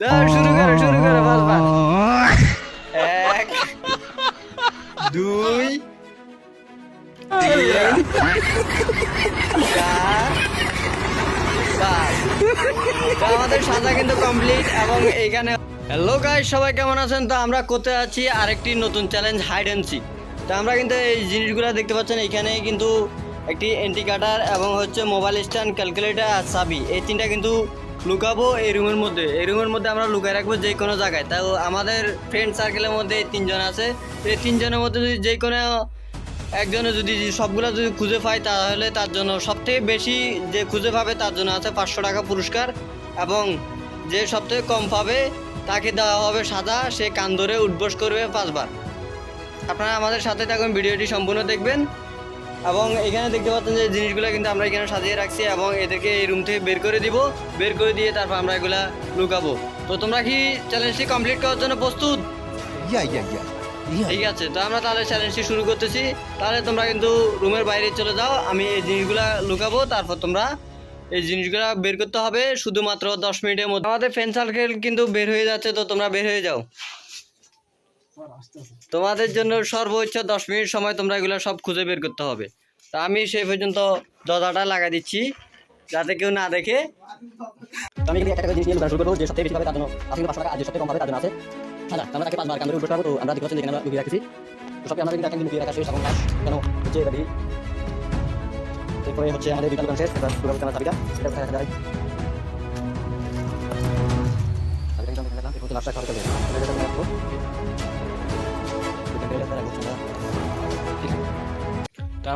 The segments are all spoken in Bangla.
শুরু করো শুরু করো এক দুই তিন চার পাঁচ কিন্তু কমপ্লিট এবং এইখানে হ্যালো গাইস সবাই কেমন আছেন তো আমরা করতে আছি আরেকটি নতুন চ্যালেঞ্জ হাইড অ্যান্ড সিক তো আমরা কিন্তু এই জিনিসগুলো দেখতে পাচ্ছেন এখানে কিন্তু একটি এন্টি কাটার এবং হচ্ছে মোবাইল স্ট্যান্ড ক্যালকুলেটার আর চাবি এই তিনটা কিন্তু লুকাবো এই রুমের মধ্যে। এই রুমের মধ্যে আমরা লুকায় রাখব যে কোনো জায়গায়। তাও আমাদের ফ্রেন্ড সার্কেলের মধ্যে এই তিনজন আছে। এই তিনজনের মধ্যে যদি যে কোনো একজনে যদি সবগুলো যদি খুঁজে পায়, তাহলে তার জন্য সবথেকে বেশি যে খুঁজে পাবে তার জন্য আছে পাঁচশো টাকা পুরস্কার এবং যে সবথেকে কম পাবে তাকে দেওয়া হবে সাদা সে কান ধরে উঠবোস করবে পাঁচবার। আপনারা আমাদের সাথে থাকুন, ভিডিওটি সম্পূর্ণ দেখবেন। এবং এখানে দেখতে পাচ্ছেন যে জিনিসগুলো কিন্তু আমরা এখানে সাজিয়ে রাখছি এবং এদেরকে এই রুম থেকে বের করে দিব। বের করে দিয়ে তারপর আমরা এগুলা লুকাবো। তো তোমরা কি চ্যালেঞ্জটি কমপ্লিট করার জন্য প্রস্তুত. ঠিক আছে তো আমরা তাহলে চ্যালেঞ্জটি শুরু করতেছি। তাহলে তোমরা কিন্তু রুমের বাইরে চলে যাও আমি এই জিনিসগুলা লুকাবো তারপর তোমরা এই জিনিসগুলা বের করতে হবে। শুধুমাত্র দশ মিনিটের মধ্যে। আমাদের ফ্রেন্ড সার্কেল কিন্তু বের হয়ে যাচ্ছে তো তোমরা বের হয়ে যাও। তোমাদের জন্য সর্বোচ্চ দশ মিনিট সময় তোমরা এগুলো সব খুঁজে বের করতে হবে। তা আমি সেই পর্যন্ত দরজাটা লাগাই দিচ্ছি, যাতে কেউ না দেখে। আমি কিন্তু একটা জিনিস নিয়ে শুরু করব, যে সবথেকে বেশি পাবে তার জন্য পাঁচশো টাকা সবথেকে কম পাবে তার জন্য আছে। হাজার আমরা তাকে পাঁচবার কামড়ে তো আমরা দেখতে আমরা লুকিয়ে রাখছি তো সবকে আমরা কিন্তু একটা লুকিয়ে রাখা কেন? হচ্ছে এরপরে হচ্ছে আমাদের শেষ চাবিটা রাখা যায় যাবে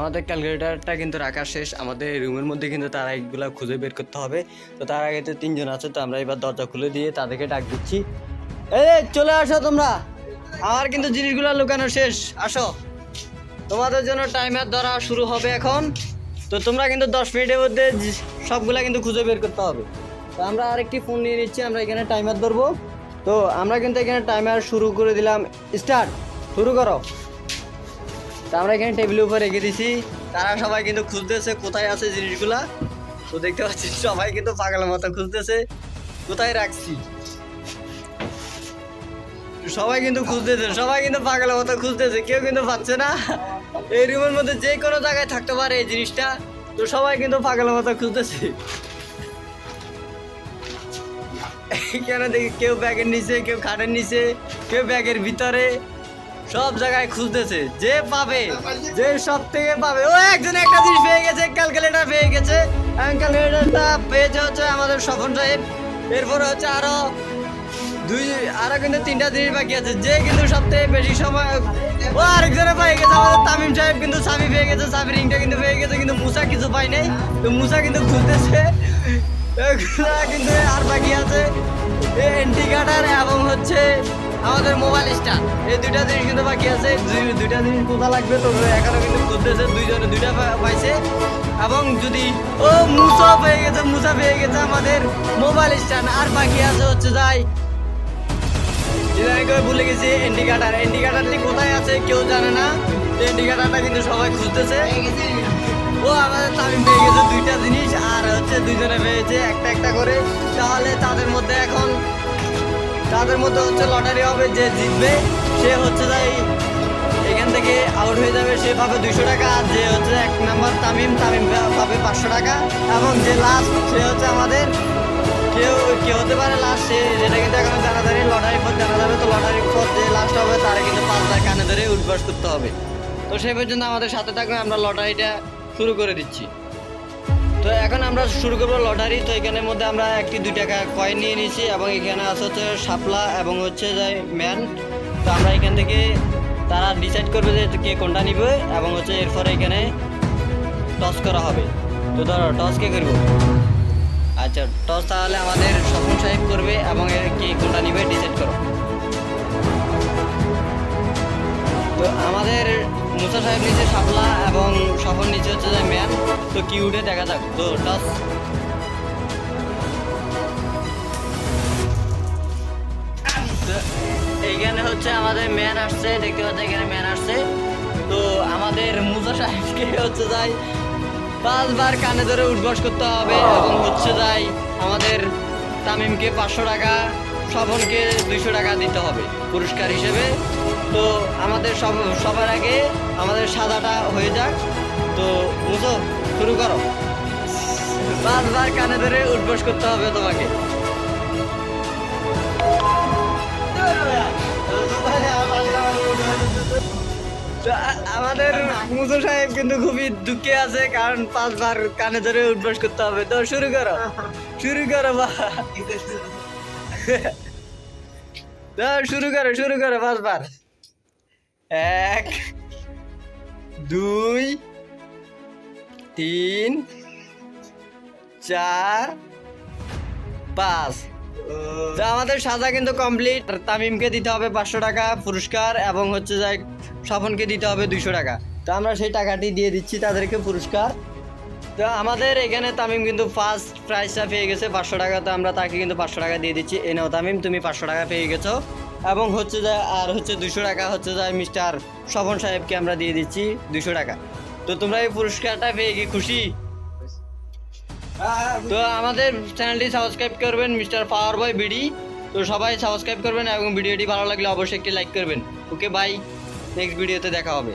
আমাদের ক্যালকুলেটারটা কিন্তু রাখা শেষ। আমাদের রুমের মধ্যে কিন্তু তারা এগুলো খুঁজে বের করতে হবে। তো তার আগে তো তিনজন আছে, তো আমরা এবার দরজা খুলে দিয়ে তাদেরকে ডাক দিচ্ছি। এই চলে আসো তোমরা। আমার কিন্তু জিনিসগুলো লুকানো শেষ। আসো। তোমাদের জন্য টাইমার ধরা শুরু হবে এখন। তো তোমরা কিন্তু দশ মিনিটের মধ্যে সবগুলা কিন্তু খুঁজে বের করতে হবে। তো আমরা আরেকটি ফোন নিয়ে নিচ্ছি, আমরা এখানে টাইমার ধরবো। তো আমরা কিন্তু এখানে টাইমার শুরু করে দিলাম। স্টার্ট শুরু করো। তা আমরা এখানে টেবিলের উপর রেখে দিছি। তারা সবাই কিন্তু খুঁজতেছে কোথায় আছে জিনিসগুলা। তো দেখতে পাচ্ছি সবাই কিন্তু পাগলের মতো খুঁজতেছে। কোথায় রাখছি? সবাই কিন্তু খুঁজতেছে, সবাই কিন্তু পাগলের মতো খুঁজতেছে, কেউ কিন্তু পাচ্ছে না। এই রুমের মধ্যে যে কোনো জায়গায় থাকতে পারে এই জিনিসটা। তো সবাই কিন্তু পাগলের মতো খুঁজতেছে। কেন দেখি কেউ ব্যাগের নিচে, কেউ খাটের নিচে, কেউ ব্যাগের ভিতরে। সব জায়গায় খুঁজতেছে। যে পাবে, যে সব থেকে পাবে। ও, একজন একটা জিনিস পেয়ে গেছে ক্যালকুলেটার পেয়ে গেছে। ক্যালকুলেটারটা পেয়েছে হচ্ছে আমাদের স্বপন সাহেব। এরপরে হচ্ছে আরও দুই, আরও কিন্তু তিনটা জিনিস বাকি আছে। যে কিন্তু সব থেকে বেশি সময় ও, আরেকজনে পেয়ে গেছে। আমাদের তামিম সাহেব কিন্তু সাবি পেয়ে গেছে সাবি রিংটা কিন্তু পেয়ে গেছে, কিন্তু মুসা কিছু পাই নাই। তো মুসা কিন্তু খুঁজতেছে। কিন্তু আর বাকি আছে। এন্টি কাটার এবং হচ্ছে আমাদের মোবাইল স্টার এই দুইটা জিনিস কিন্তু বাকি আছে। দুই- দুইটা জিনিস কোথা লাগবে? তো এখনও কিন্তু খুঁজতেছে দুইজনে দুইটা পাইছে। এবং যদি ও মুসা পেয়ে গেছে মুসা পেয়ে গেছে আমাদের মোবাইল স্ট্যান্ড আর বাকি আছে হচ্ছে যাই ভুলে গেছি ইন্ডিকেটার ইন্ডিকেটারটি কোথায় আছে কেউ জানে না। ইন্ডিকেটারটা কিন্তু সবাই খুঁজতেছে। ও আমাদের তামিম পেয়ে গেছে দুইটা জিনিস। আর হচ্ছে দুইজনে পেয়েছে একটা একটা করে। তাহলে তাদের মধ্যে এখন তাদের মধ্যে হচ্ছে লটারি হবে, যে জিতবে, সে হচ্ছে যাই এখান থেকে আউট হয়ে যাবে। সে পাবে দুইশো টাকা, আর যে হচ্ছে এক নাম্বার তামিম তামিম পাবে পাঁচশো টাকা। এবং যে লাস্ট সে হচ্ছে আমাদের কেউ কেউ হতে পারে লাস্ট সে যেটা কিন্তু এখন জানা জানি লটারির পর জানা যাবে। তো লটারির পর যে লাস্ট হবে, তারা কিন্তু পাঁচ হাজার কানে ধরে উঠবাস করতে হবে। তো সেই পর্যন্ত আমাদের সাথে থাকবে, আমরা লটারিটা শুরু করে দিচ্ছি। এখন আমরা শুরু করব লটারি। তো এখানের মধ্যে আমরা একটি, দুই টাকা কয়েন নিয়ে নিয়েছি এবং এখানে আছে হচ্ছে শাপলা এবং হচ্ছে যে ম্যান। তো আমরা এখান থেকে তারা ডিসাইড করবে যে কে কোনটা নিবে এবং হচ্ছে এরপরে এখানে টস করা হবে। তো ধরো টস কে করব? আচ্ছা টস তাহলে আমাদের স্বপন সাহেব করবে এবং কে কোনটা নিবে ডিসাইড করো। তো আমাদের মুসা সাহেব নিচে শাপলা এবং স্বপন নিচে হচ্ছে যে ম্যান, তো কি উঠে দেখা যাক। তো টস এইখানে হচ্ছে আমাদের ম্যান আসছে, দেখতে পাচ্ছি এখানে ম্যান আসছে। তো আমাদের মুসা সাহেবকে হচ্ছে যাই পাঁচবার কানে ধরে উঠবাস করতে হবে এবং হচ্ছে যাই আমাদের তামিমকে পাঁচশো টাকা স্বপনকে দুইশো টাকা দিতে হবে পুরস্কার হিসেবে। তো আমাদের সব সবার আগে আমাদের সাদাটা হয়ে যাক। তো বুঝো? শুরু করো। পাঁচবার কানে ধরে উঠবোস করতে হবে তোমাকে। আমাদের মুসু সাহেব কিন্তু খুবই দুঃখে আছে, কারণ পাঁচবার কানে ধরে উঠবোস করতে হবে। তো শুরু করো। শুরু করো বা শুরু করো শুরু করো পাঁচবার। এক, দুই, তিন, চার, পাঁচ। তো আমাদের সাজা কিন্তু কমপ্লিট তামিমকে দিতে হবে পাঁচশো টাকা পুরস্কার এবং হচ্ছে যাই স্বপনকে দিতে হবে দুইশো টাকা। তো আমরা সেই টাকাটি দিয়ে দিচ্ছি তাদেরকে পুরস্কার। তো আমাদের এখানে তামিম কিন্তু ফার্স্ট প্রাইসটা পেয়ে গেছে পাঁচশো টাকা। তো আমরা তাকে কিন্তু পাঁচশো টাকা দিয়ে দিচ্ছি। এ নাও তামিম, তুমি পাঁচশো টাকা পেয়ে গেছো। এবং হচ্ছে যে, আর হচ্ছে দুশো টাকা হচ্ছে যে মিস্টার স্বপন সাহেবকে আমরা দিয়ে দিচ্ছি দুশো টাকা। তো তোমরা এই পুরস্কারটা পেয়ে কি খুশি? তো আমাদের চ্যানেলটি সাবস্ক্রাইব করবেন মিস্টার পাওয়ার বয় বিডি। তো সবাই সাবস্ক্রাইব করবেন এবং ভিডিওটি ভালো লাগলে অবশ্যই একটি লাইক করবেন। ওকে, বাই। নেক্সট ভিডিওতে দেখা হবে।